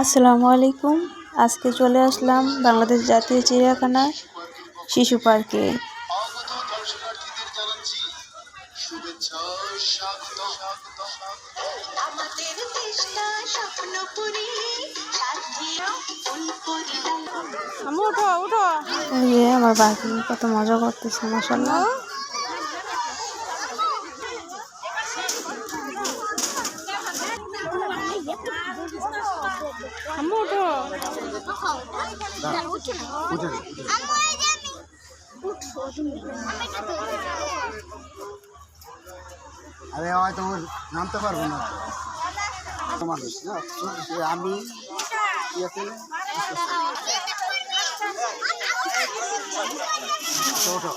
আসসালামু আলাইকুম। আজকে চলে আসলাম বাংলাদেশ জাতীয় চিড়িয়াখানা শিশু পার্কে। আমার বাকি কত মজা করতেছে মাসাল্লাহ আরে হয়তো ওর নামতে পারব না। মানুষ না? আমি কি আছে? ওঠো, ওঠো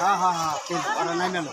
হ্যাঁ হ্যাঁ হ্যাঁ ওরা নাই নালো